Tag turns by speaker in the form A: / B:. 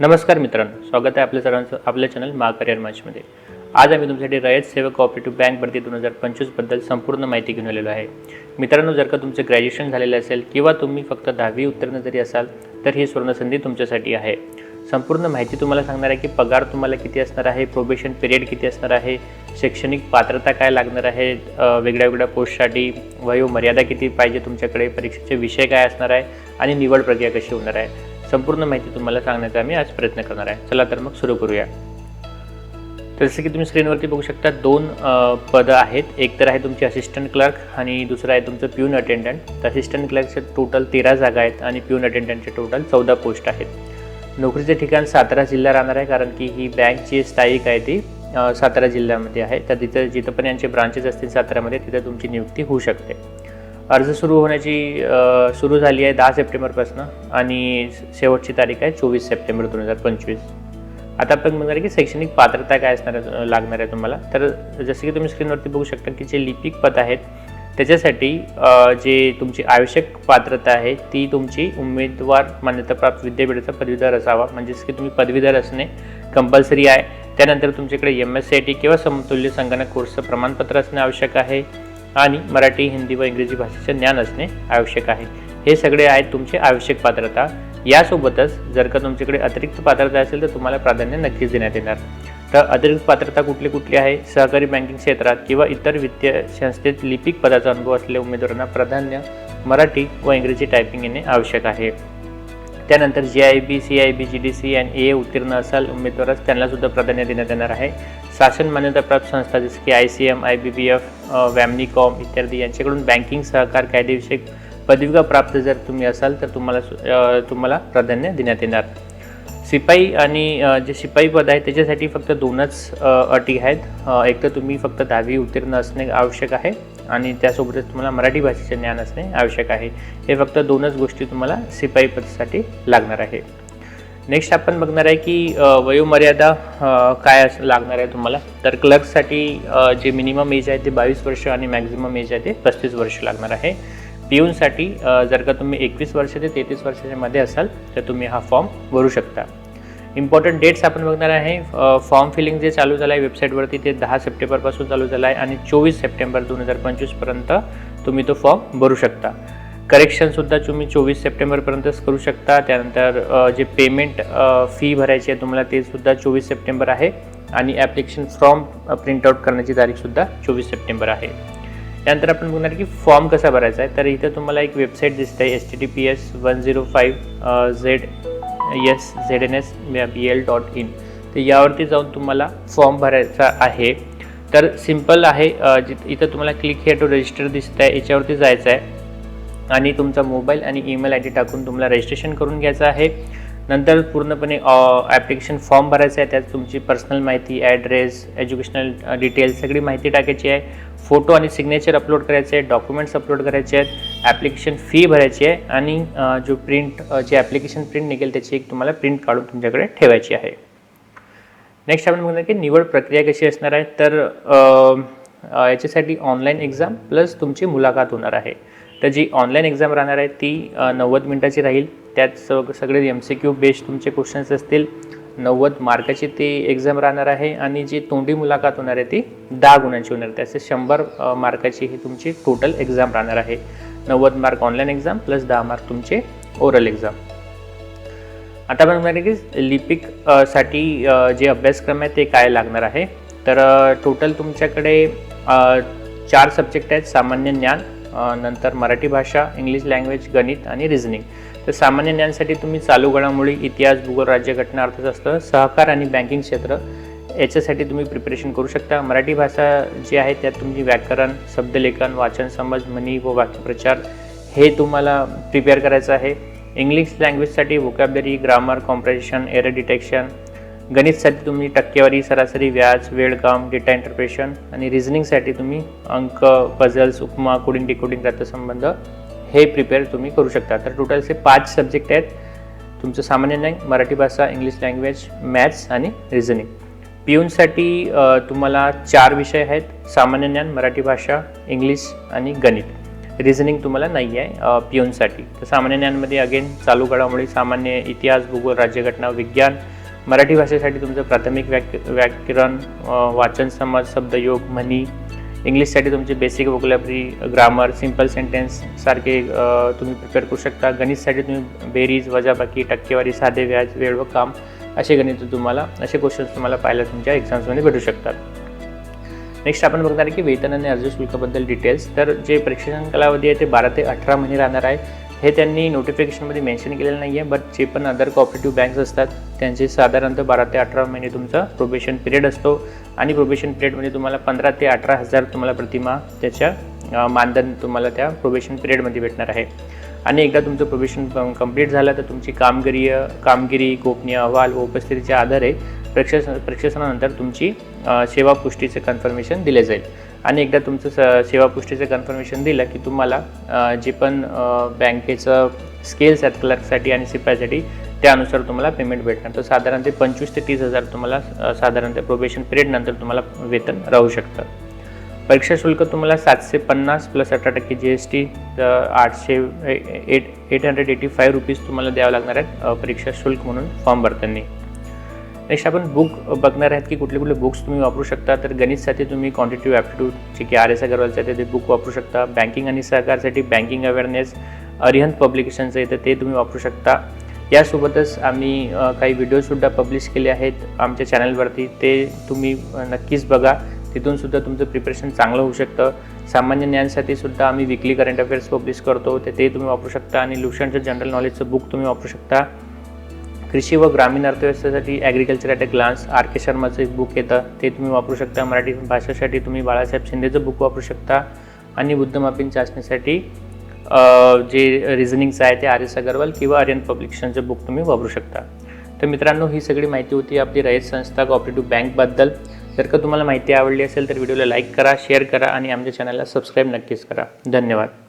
A: नमस्कार मित्रांनो स्वागत आहे आपल्या सर्वांचं आपल्या चॅनल मा करिअर मंचमध्ये आज आम्ही तुमच्यासाठी रयत सेवा कॉपरेटिव्ह बँक भरती दोन हजार पंचवीसबद्दल संपूर्ण माहिती घेऊन आलेलो आहे. मित्रांनो जर का तुमचं ग्रॅज्युएशन झालेलं असेल किंवा तुम्ही फक्त दहावी उत्तीर्ण जरी असाल तर ही सुवर्णसंधी तुमच्यासाठी आहे. संपूर्ण माहिती तुम्हाला सांगणार आहे की पगार तुम्हाला किती असणार आहे प्रोबेशन पिरियड किती असणार आहे शैक्षणिक पात्रता काय लागणार आहे वेगळ्या वेगळ्या पोस्टसाठी वयो मर्यादा किती पाहिजे तुमच्याकडे परीक्षेचे विषय काय असणार आहे आणि निवड प्रक्रिया कशी होणार आहे. संपूर्ण माहिती तुम्हाला सांगण्याचा आम्ही आज प्रयत्न करणार आहे. चला तर मग सुरू करूया. जसं की तुम्ही स्क्रीनवरती बघू शकता दोन पदं आहेत. एक तर आहे तुमची असिस्टंट क्लर्क आणि दुसरं आहे तुमचं प्यून अटेंडंट तर असिस्टंट क्लर्कचे टोटल तेरा जागा आहेत आणि प्यून अटेंडंटचे टोटल चौदा पोस्ट आहेत. नोकरीचे ठिकाण सातारा जिल्हा राहणार आहे कारण की ही बँक जी स्थायिक आहे ती सातारा जिल्ह्यामध्ये आहे. तर तिथं जिथं पण यांचे ब्रांचेस असतील साताऱ्यामध्ये तिथं तुमची नियुक्ती होऊ शकते. अर्ज सुरू होण्याची सुरू झाली आहे दहा सप्टेंबरपासून आणि शेवटची तारीख आहे चोवीस सप्टेंबर दोन हजार पंचवीस. आता आपण म्हणणार की शैक्षणिक पात्रता काय असणार लागणार आहे तुम्हाला. तर जसं की तुम्ही स्क्रीनवरती बघू शकता की जे लिपिक पद आहेत त्याच्यासाठी जे तुमची आवश्यक पात्रता आहे ती तुमची उमेदवार मान्यताप्राप्त विद्यापीठाचा पदवीधर असावा. म्हणजेच की तुम्ही पदवीधर असणे कंपल्सरी आहे. त्यानंतर तुमच्याकडे M S C I T किंवा समतुल्य संगणक कोर्सचं प्रमाणपत्र असणे आवश्यक आहे. आणि मराठी हिंदी व इंग्रजी भाषेचे ज्ञान असणे आवश्यक आहे. हे सगळे आहेत तुमचे आवश्यक पात्रता. यासोबतच जर का तुमच्याकडे अतिरिक्त पात्रता असेल तर तुम्हाला प्राधान्य नक्कीच देण्यात येणार. तर अतिरिक्त पात्रता कुठली कुठली आहे? सहकारी बँकिंग क्षेत्रात किंवा इतर वित्तीय संस्थेत लिपिक पदाचा अनुभव असलेल्या उमेदवारांना प्राधान्य मराठी व इंग्रजी टायपिंग येणे आवश्यक आहे. त्यानंतर G I B C I B G D C आणि ए उत्तीर्ण असाल उमेदवारच त्यांनासुद्धा प्राधान्य देण्यात येणार आहे. शासन मान्यताप्राप्त संस्था जसं की I C M I B B F VAMNICOM इत्यादी यांच्याकडून बँकिंग सहकार कायदेविषयक पदविका प्राप्त जर तुम्ही असाल तर तुम्हाला सु- तुम्हाला प्राधान्य देण्यात येणार. शिपाई आणि जे शिपाई पद आहे त्याच्यासाठी फक्त दोनच अटी आहेत. एक तर तुम्ही फक्त दहावी उत्तीर्ण असणे आवश्यक आहे. आणि त्यासोबतच तुम्हाला मराठी भाषेचे ज्ञान असणे आवश्यक आहे. हे फक्त दोनच गोष्टी तुम्हाला शिपाई पदासाठी लागणार आहे. नेक्स्ट आपण बघणार आहे की वयोमर्यादा काय असं लागणार आहे तुम्हाला? तर क्लर्कसाठी जे मिनिमम एज आहे ते बावीस वर्ष आणि मॅक्झिमम एज आहे ते पस्तीस वर्ष लागणार आहे. पिऊनसाठी जर का तुम्ही एकवीस वर्ष ते तेहतीस वर्षाच्या मध्ये असाल तर तुम्ही हा फॉर्म भरू शकता. इम्पॉर्टंट डेट्स आपण बघणार आहे. फॉर्म फिलिंग जे चालू झालं आहे वेबसाईटवरती ते दहा सप्टेंबरपासून चालू झालं आहे आणि चोवीस सप्टेंबर दोन हजार पंचवीसपर्यंत तुम्ही तो फॉर्म भरू शकता. करेक्शनसुद्धा तुम्ही चोवीस सप्टेंबरपर्यंतच करू शकता. त्यानंतर जे पेमेंट फी भरायची आहे तुम्हाला ते सुद्धा चोवीस सप्टेंबर आहे. आणि ॲप्लिकेशन फॉर्म प्रिंटआउट करण्याची तारीखसुद्धा चोवीस सप्टेंबर आहे. त्यानंतर आपण बघणार की फॉर्म कसा भरायचा आहे. तर इथं तुम्हाला एक वेबसाईट दिसते S T T P S one zero five Z S Z N S B L dot in तर यावरती जाऊन तुम्हाला फॉर्म भरायचा आहे. तर सिंपल आहे इथं तुम्हाला क्लिक हे टू रजिस्टर दिसत आहे याच्यावरती जायचं आहे आणि तुमचा मोबाईल आणि ईमेल आय डी टाकून तुम्हाला रजिस्ट्रेशन करून घ्यायचं आहे. नंतर पूर्णपणे ॲप्लिकेशन फॉर्म भरायचा आहे. त्यात तुमची पर्सनल माहिती ॲड्रेस एज्युकेशनल डिटेल्स सगळी माहिती टाकायची आहे. फोटो आणि सिग्नेचर अपलोड करायचे आहे. डॉक्युमेंट्स अपलोड करायचे आहेत. ॲप्लिकेशन फी भरायची आहे. आणि जो प्रिंट जे ॲप्लिकेशन प्रिंट निघेल त्याची एक तुम्हाला प्रिंट काढून तुमच्याकडे ठेवायची आहे. नेक्स्ट आपण बघणार की निवड प्रक्रिया कशी असणार आहे. तर याच्यासाठी ऑनलाईन एक्झाम प्लस तुमची मुलाखत होणार आहे. तर जी ऑनलाईन एक्झाम राहणार आहे ती नव्वद मिनिटाची राहील. त्यात सग सगळे एम सी क्यू बेस्ड तुमचे क्वेश्चन्स असतील. नव्वद मार्काची ती एक्झाम राहणार आहे आणि जी तोंडी मुलाखत होणार आहे ती दहा गुणांची होणार आहे. त्याचे शंभर मार्काची ही तुमची टोटल एक्झाम राहणार आहे. नव्वद मार्क ऑनलाईन एक्झाम प्लस दहा मार्क तुमचे ओरल एक्झाम आता आपण म्हणणार की लिपिकसाठी जे अभ्यासक्रम आहे ते काय लागणार आहे. तर टोटल तुमच्याकडे चार सब्जेक्ट आहेत. सामान्य ज्ञान नंतर मराठी भाषा इंग्लिश लँग्वेज गणित आणि रिझनिंग तर सामान्य ज्ञानसाठी तुम्ही चालू घडामोडी इतिहास भूगोल राज्यघटना अर्थशास्त्र सहकार आणि बँकिंग क्षेत्र याच्यासाठी तुम्ही प्रिपरेशन करू शकता. मराठी भाषा जी आहे त्यात तुमची व्याकरण शब्दलेखन वाचन समज म्हणी व वाक्यप्रचार हे तुम्हाला प्रिपेअर करायचं आहे. English लँग्वेजसाठी vocabulary grammar comprehension error detection गणितसाठी तुम्ही टक्केवारी सरासरी व्याज वेळ काम डेटा इंटरप्रेशन आणि रिझनिंगसाठी तुम्ही अंक पझल्स उपमा कोडिंग डिकोडिंग संबंध हे प्रिपेअर तुम्ही करू शकता. तर टोटल असे पाच सब्जेक्ट आहेत. तुमचं सामान्य ज्ञान मराठी भाषा इंग्लिश लँग्वेज मॅथ्स आणि रिझनिंग पिऊनसाठी तुम्हाला चार विषय आहेत. सामान्य ज्ञान मराठी भाषा इंग्लिश आणि गणित. रिझनिंग तुम्हाला नाही आहे पियूनसाठी तर सामान्य ज्ञानमध्ये अगेन चालू घडामोडी सामान्य इतिहास भूगोल राज्यघटना विज्ञान मराठी भाषेसाठी तुमचं प्राथमिक व्याक व्याकरण वाचन समाज शब्दयोग म्हणी इंग्लिशसाठी तुमचे basic vocabulary grammar simple sentence सारखे तुम्ही प्रिपेअर करू शकता. गणितसाठी तुम्ही बेरीज वजाबाकी टक्केवारी साधे व्याज वेळ व काम असे गणित तुम्हाला असे क्वेश्चन्स तुम्हाला पाहायला तुमच्या एक्झाम्समध्ये भेटू शकतात. नेक्स्ट आपण बघणार आहे की वेतन आणि अर्ज शुल्काबद्दल डिटेल्स तर जे प्रशिक्षण कालावधी आहे ते बारा ते अठरा महिने राहणार आहे. हे त्यांनी नोटिफिकेशनमध्ये मेन्शन केलेलं नाही आहे बट जे पण अदर कॉपरेटिव्ह बँक्स असतात त्यांचे साधारणतः बारा ते अठरा महिने तुमचा प्रोबेशन पिरियड असतो. आणि प्रोबेशन पिरियडमध्ये म्हणजे तुम्हाला पंधरा ते अठरा हजार तुम्हाला प्रतिमा त्याच्या मानधन तुम्हाला त्या प्रोबेशन पिरियडमध्ये भेटणार आहे. आणि एकदा तुमचं प्रोबेशन कंप्लीट झालं तर तुमची कामगिरी कामगिरी गोपनीय अहवाल व उपस्थितीच्या आधारे प्रक्षेस प्रक्षेपणानंतर तुमची सेवा पुष्टीचे कन्फर्मेशन दिले जाईल. आणि एकदा तुमचं स सेवा पुष्टीचं कन्फर्मेशन दिलं की तुम्हाला जे पण बँकेचं स्केल्स आहेत क्लर्कसाठी आणि सिपायसाठी त्यानुसार तुम्हाला पेमेंट भेटणार. तर साधारण ते पंचवीस ते तीस हजार तुम्हाला साधारणतः प्रोबेशन पिरियडनंतर तुम्हाला वेतन राहू शकतं. परीक्षा शुल्क तुम्हाला सातशे पन्नास प्लस अठरा टक्के जी एस टी आठशे eight eight hundred eighty five rupees तुम्हाला द्यावं लागणार आहेत परीक्षा शुल्क म्हणून फॉर्म भरताना. नेक्स्ट आपण बुक बघणार आहेत की कुठले कुठले बुक्स तुम्ही वापरू शकता. तर गणितसाठी तुम्ही क्वांटिटिव्ह ॲप्टिट्यूड जे की आर एस अगरवालचं आहे ते बुक वापरू शकता. बँकिंग आणि सहकारसाठी बँकिंग अवेअरनेस अरिहंत पब्लिकेशनचं आहे तर ते तुम्ही वापरू शकता. यासोबतच आम्ही काही व्हिडिओसुद्धा पब्लिश केले आहेत आमच्या चॅनलवरती ते तुम्ही नक्कीच बघा. तिथून सुद्धा तुमचं प्रिपरेशन चांगलं होऊ शकतं. सामान्य ज्ञानसाठी सुद्धा आम्ही विकली करंट अफेअर्स पब्लिश करतो. तर ते तुम्ही वापरू शकता. आणि लुशनचं जनरल नॉलेजचं बुक तुम्ही वापरू शकता. कृषी व ग्रामीण अर्थव्यवस्थेसाठी agriculture at a glance R K शर्माचं एक बुक येतं. ते तुम्ही वापरू शकता. मराठी भाषेसाठी तुम्ही बाळासाहेब शिंदेचं बुक वापरू शकता. आणि बुद्धमापीन चाचणीसाठी जे रिझनिंगचं आहे ते आर एस अगरवाल किंवा आर्यन पब्लिकेशनचं बुक तुम्ही वापरू शकता. तर मित्रांनो ही सगळी माहिती होती आपली रयत संस्था कॉपरेटिव्ह बँकबद्दल जर का तुम्हाला माहिती आवडली असेल तर व्हिडिओला लाईक करा शेअर करा आणि आमच्या चॅनलला सबस्क्राईब नक्कीच करा. धन्यवाद.